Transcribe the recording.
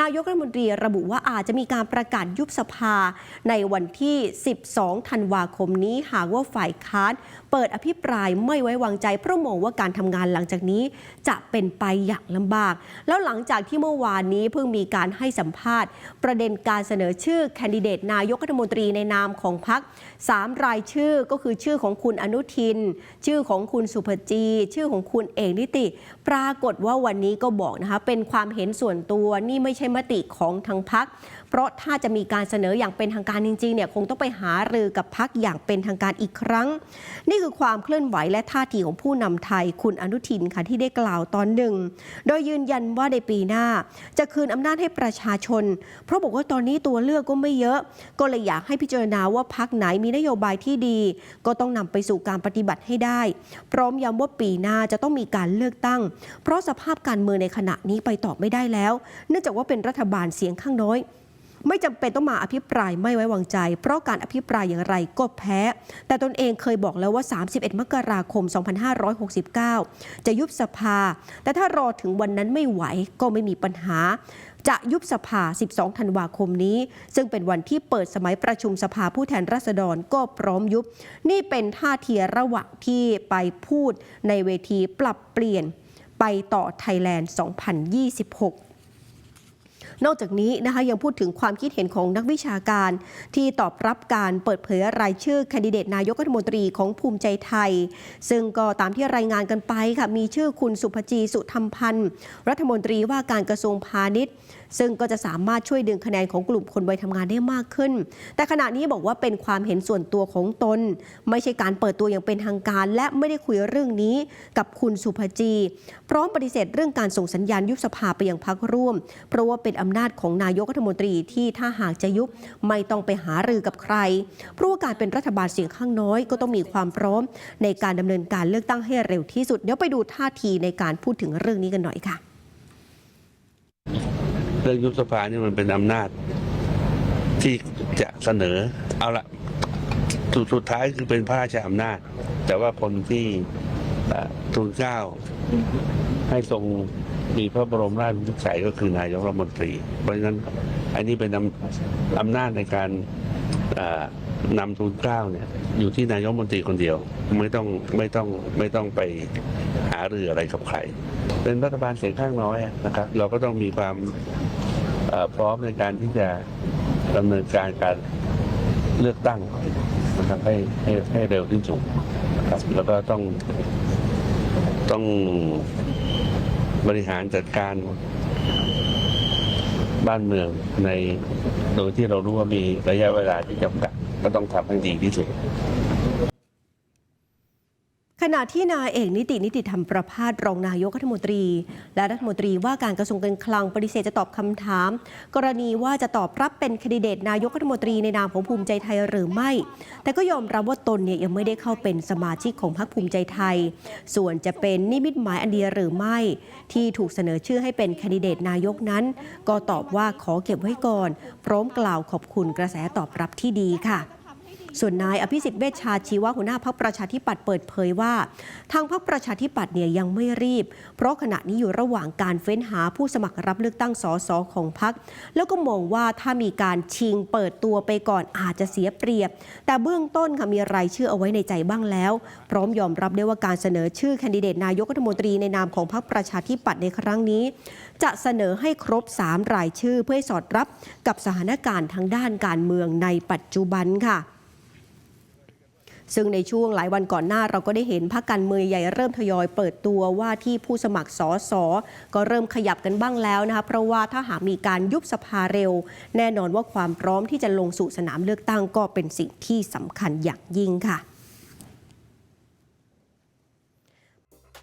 นายกรัฐมนตรีระบุว่าอาจจะมีการประกาศยุบสภาในวันที่ 12 ธันวาคมนี้ หากว่าฝ่ายค้านเปิดอภิปรายไม่ไว้วางใจเพราะมองว่าการทำงานหลังจากนี้จะเป็นไปอย่างลำบาก แล้วหลังจากที่เมื่อวานนี้เพิ่งมีการให้สัมภาษณ์ ประเด็นการเสนอชื่อแคนดิเดตนายกรัฐมนตรีในนามของพรรคสามรายชื่อก็คือชื่อของคุณอนุทิน ชื่อของคุณสุภจี ชื่อของคุณเอกนิติ ปรากฏว่าวันนี้ก็บอกนะคะเป็นความเห็นส่วนตัวนี่ไม่ใช่มติของทางพัก เพราะถ้าจะมีการเสนออย่างเป็นทางการจริงๆเนี่ยคงต้องไปหารือกับพักอย่างเป็นทางการอีกครั้ง นี่คือความเคลื่อนไหวและท่าทีของผู้นำไทยคุณอนุทินค่ะที่ได้กล่าวตอนหนึ่ง โดยยืนยันว่าในปีหน้า จะคืนอำนาจให้ประชาชน เพราะบอกว่าตอนนี้ตัวเลือกก็ไม่เยอะ ก็เลยอยากให้พิจารณาว่าพักไหนมีนโยบายที่ดี ก็ต้องนำไปสู่การปฏิบัติให้ได้ พร้อมย้ำว่าปีหน้าจะต้องมีการเลือกตั้ง เพราะสภาพการเมืองในขณะนี้ไปต่อไม่ได้แล้ว เนื่องจากว่าเป็นรัฐบาลเสียงข้างน้อย ไม่จำเป็นต้องมาอภิปรายไม่ไว้วางใจ เพราะการอภิปรายอย่างไรก็แพ้ แต่ตนเองเคยบอกแล้วว่า 31 มกราคม 2569 จะยุบสภา แต่ถ้ารอถึงวันนั้นไม่ไหวก็ไม่มีปัญหาจะยุบสภา 12 ธันวาคมนี้ ซึ่งเป็นวันที่เปิดสมัยประชุมสภาผู้แทนราษฎรก็พร้อมยุบ นี่เป็นท่าทีระหว่างที่ไปพูดในเวทีปรับเปลี่ยนไปต่อไทยแลนด์ 2026 นอกจากนี้นะคะยังพูดถึงความคิดเห็นของนักวิชาการ ที่ตอบรับการเปิดเผยรายชื่อแคนดิเดตนายกรัฐมนตรีของภูมิใจไทย ซึ่งก็ตามที่รายงานกันไปค่ะมีชื่อคุณสุภจีสุธรรมพันธ์รัฐมนตรีว่าการกระทรวงพาณิชย์ ซึ่งก็จะสามารถช่วยดึงคะแนนของกลุ่มคนวัยทำงานได้มากขึ้น แต่ขณะนี้บอกว่าเป็นความเห็นส่วนตัวของตน ไม่ใช่การเปิดตัวอย่างเป็นทางการ และไม่ได้คุยเรื่องนี้กับคุณสุภจี พร้อมปฏิเสธเรื่องการส่งสัญญาณยุบสภาไปยังพักร่วม เพราะว่าเป็นอำนาจของนายกรัฐมนตรีที่ถ้าหากจะยุบไม่ต้องไปหารือกับใคร เพราะว่าการเป็นรัฐบาลเสียงข้างน้อย ก็ต้องมีความพร้อม ในการดำเนินการเลือกตั้งให้เร็วที่สุด เดี๋ยวไปดูท่าทีในการพูดถึงเรื่องนี้กันหน่อยค่ะ รื่องยุบสภานี่มันเป็นอำนาจ ที่จะเสนอ เอาละสุดสุดท้ายคือเป็นพระราชอำนาจ แต่ว่าคนที่ทูลเกล้าให้ทรงมีพระบรมราชวิสัยก็คือนายกรัฐมนตรี เพราะฉะนั้นอันนี้เป็นอำอำนาจในการนำทูลเกล้าเนี่ย อยู่ที่นายกรัฐมนตรีคนเดียว ไม่ต้องไม่ต้องไม่ต้องไปหารืออะไรกับใคร เป็นรัฐบาลเสียงข้างน้อยนะครับ เราก็ต้องมีความ พร้อมในการที่จะดำเนินการการเลือกตั้งนะครับให้ให้ให้เร็วที่สุดนะครับแล้วก็ต้องต้องบริหารจัดการบ้านเมืองในโดยที่เรารู้ว่ามีระยะเวลาที่จำกัดก็ต้องทำให้ดีที่สุด ขณะที่นายเอกนิตินิติธรรมประพาสรองนายกรัฐมนตรี และรัฐมนตรีว่าการกระทรวงการคลังปฏิเสธจะตอบคำถาม กรณีว่าจะตอบรับเป็นคนดิเดตนายกรัฐมนตรีในนามของภูมิใจไทยหรือไม่ แต่ก็ยอมรับว่าตนเนี่ยยังไม่ได้เข้าเป็นสมาชิกของพรรคภูมิใจไทย ส่วนจะเป็นนิมิตหมายอันเดียหรือไม่ ที่ถูกเสนอชื่อให้เป็นคนดิเดตนายกนั้น ก็ตอบว่าขอเก็บไว้ก่อน พร้อมกล่าวขอบคุณกระแสตอบรับที่ดีค่ะ ส่วนนายอภิสิทธิ์เวชชาชีวะหัวหน้าพักประชาธิปัตย์เปิดเผยว่า ทางพักประชาธิปัตย์เนี่ยยังไม่รีบ เพราะขณะนี้อยู่ระหว่างการเฟ้นหาผู้สมัครรับเลือกตั้งสสของพักแล้วก็มองว่าถ้ามีการชิงเปิดตัวไปก่อนอาจจะเสียเปรียบ แต่เบื้องต้นค่ะมีรายชื่อเอาไว้ในใจบ้างแล้ว พร้อมยอมรับได้ว่าการเสนอชื่อแคนดิเดตนายกรัฐมนตรีในนามของพรรคประชาธิปัตย์ในครั้งนี้ จะเสนอให้ครบ 3 รายชื่อเพื่อสอดรับกับสถานการณ์ทางด้านการเมืองในปัจจุบันค่ะ ซึ่งในช่วงหลายวันก่อนหน้าเราก็ได้เห็นพรรคการเมืองใหญ่เริ่มทยอยเปิดตัวว่าที่ผู้สมัครสอสอก็เริ่มขยับกันบ้างแล้วนะคะเพราะว่าถ้าหากมีการยุบสภาเร็ว แน่นอนว่าความพร้อมที่จะลงสู่สนามเลือกตั้งก็เป็นสิ่งที่สำคัญอย่างยิ่งค่ะ